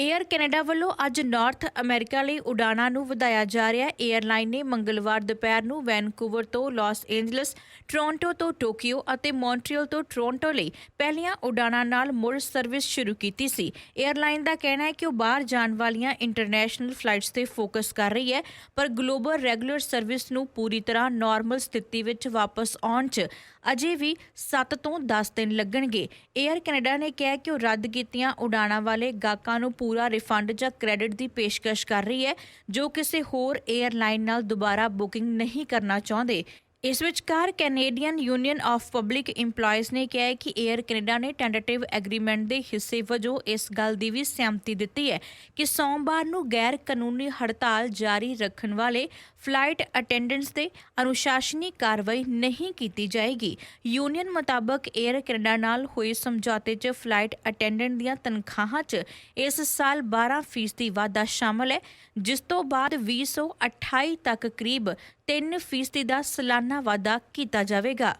Air Canada ਵੱਲੋਂ ਅੱਜ north America ਲਈ ਉਡਾਣਾਂ ਨੂੰ ਵਧਾਇਆ ਜਾ ਰਿਹਾ ਹੈ। ਏਅਰਲਾਈਨ ਨੇ ਮੰਗਲਵਾਰ ਦੁਪਹਿਰ ਨੂੰ ਵੈਨਕੂਵਰ ਤੋਂ ਲਾਸ ਏਂਜਲਸ ਟੋਰਾਂਟੋ ਤੋਂ ਟੋਕੀਓ ਅਤੇ ਮੌਂਟਰੀਅਲ ਤੋਂ ਟੋਰਾਂਟੋ ਲਈ ਪਹਿਲੀਆਂ ਉਡਾਣਾਂ ਨਾਲ ਮੁੜ ਸਰਵਿਸ ਸ਼ੁਰੂ ਕੀਤੀ ਸੀ। ਏਅਰਲਾਈਨ ਦਾ ਕਹਿਣਾ ਹੈ ਕਿ ਉਹ ਬਾਹਰ ਜਾਣ ਵਾਲੀਆਂ ਇੰਟਰਨੈਸ਼ਨਲ ਫਲਾਈਟਸ ਤੇ ਫੋਕਸ ਕਰ ਰਹੀ ਹੈ, ਪਰ ਗਲੋਬਲ ਰੈਗੂਲਰ ਸਰਵਿਸ ਨੂੰ ਪੂਰੀ ਤਰ੍ਹਾਂ ਨਾਰਮਲ ਸਥਿਤੀ ਵਿੱਚ ਵਾਪਸ ਆਉਣ 'ਚ ਅਜੇ ਵੀ 7 ਤੋਂ 10 ਦਿਨ ਲੱਗਣਗੇ। ਏਅਰ ਕੈਨੇਡਾ ਨੇ ਕਿਹਾ ਕਿ ਉਹ ਰੱਦ ਕੀਤੀਆਂ ਉਡਾਣਾਂ ਵਾਲੇ ਗਾਹਕਾਂ ਨੂੰ ਪੂਰਾ ਰਿਫੰਡ ਜਾਂ ਕ੍ਰੈਡਿਟ ਦੀ ਪੇਸ਼ਕਸ਼ ਕਰ ਰਹੀ ਹੈ, ਜੋ ਕਿਸੇ ਹੋਰ ਏਅਰਲਾਈਨ ਨਾਲ ਦੁਬਾਰਾ ਬੁਕਿੰਗ ਨਹੀਂ ਕਰਨਾ ਚਾਹੁੰਦੇ। ਇਸ ਵਿਚਕਾਰ Canadian union of public EMPLOYEES ਨੇ ਕਿਹਾ ਹੈ ਕਿ ਏਅਰ ਕੈਨੇਡਾ ਨੇ ਟੈਂਟੇਟਿਵ ਐਗਰੀਮੈਂਟ ਦੇ ਹਿੱਸੇ ਵਜੋਂ ਇਸ ਗੱਲ ਦੀ ਵੀ ਸਹਿਮਤੀ ਦਿੱਤੀ ਹੈ ਕਿ ਸੋਮਵਾਰ ਨੂੰ ਗੈਰ ਕਾਨੂੰਨੀ ਹੜਤਾਲ ਜਾਰੀ ਰੱਖਣ ਵਾਲੇ ਫਲਾਈਟ ਅਟੈਂਡੈਂਟਸ ਤੇ ਅਨੁਸ਼ਾਸਨੀ ਕਾਰਵਾਈ ਨਹੀਂ ਕੀਤੀ ਜਾਏਗੀ। ਯੂਨੀਅਨ ਮੁਤਾਬਕ ਏਅਰ ਕੈਨੇਡਾ ਨਾਲ ਹੋਏ ਸਮਝੌਤੇ 'ਚ ਫਲਾਈਟ ਅਟੈਂਡੈਂਟ ਦੀਆਂ ਤਨਖਾਹਾਂ 'ਚ ਇਸ ਸਾਲ 12% ਵਾਧਾ ਸ਼ਾਮਲ ਹੈ, ਜਿਸ ਤੋਂ ਬਾਅਦ 2028 ਤੱਕ ਕਰੀਬ 3% ਦਾ ਸਾਲਾਨਾ ਵਾਧਾ ਕੀਤਾ ਜਾਵੇਗਾ।